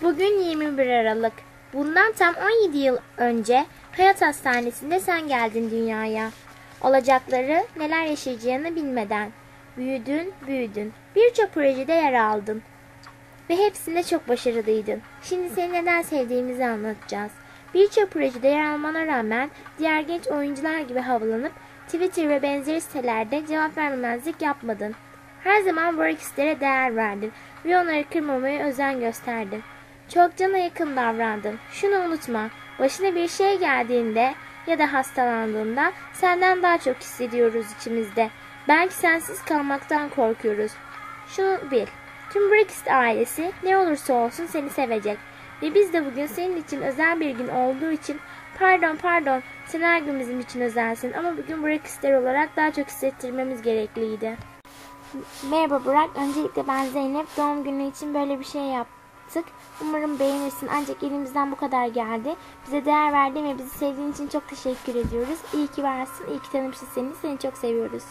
Bugün 21 Aralık. Bundan tam 17 yıl önce Hayat Hastanesi'nde sen geldin dünyaya. Olacakları, neler yaşayacağını bilmeden. Büyüdün, büyüdün. Birçok projede yer aldın. Ve hepsinde çok başarılıydın. Şimdi seni neden sevdiğimizi anlatacağız. Birçok projede yer almana rağmen diğer genç oyuncular gibi havalanıp Twitter ve benzeri sitelerde cevap vermemezlik yapmadın. Her zaman Workis'lere değer verdin ve onları kırmamaya özen gösterdin. Çok cana yakın davrandın. Şunu unutma, başına bir şey geldiğinde ya da hastalandığında senden daha çok hissediyoruz içimizde. Belki sensiz kalmaktan korkuyoruz. Şunu bil, tüm Brexit ailesi ne olursa olsun seni sevecek. Ve biz de bugün senin için özel bir gün olduğu için pardon pardon sen her gün bizim için özelsin ama bugün Brexitler olarak daha çok hissettirmemiz gerekliydi. Merhaba Burak. Öncelikle ben Zeynep. Doğum günü için böyle bir şey yaptık. Umarım beğenirsin. Ancak elimizden bu kadar geldi. Bize değer verdiğin ve bizi sevdiğin için çok teşekkür ediyoruz. İyi ki varsın. İyi ki tanımışız seni. Seni çok seviyoruz.